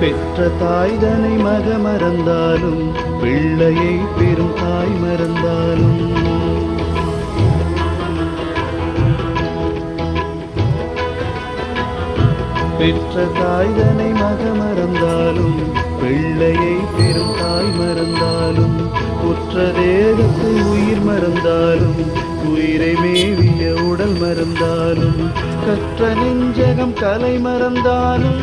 பெற்ற தாய்தனை மக மறந்தாலும் பிள்ளையை பெரும் தாய் மறந்தாலும். பெற்ற தாய்தனை மக மறந்தாலும் தேகத்தை உயிர் மறந்தாலும் உயிரை மேவிய உடல் மறந்தாலும் கற்ற நெஞ்சகம் கலை மறந்தாலும்.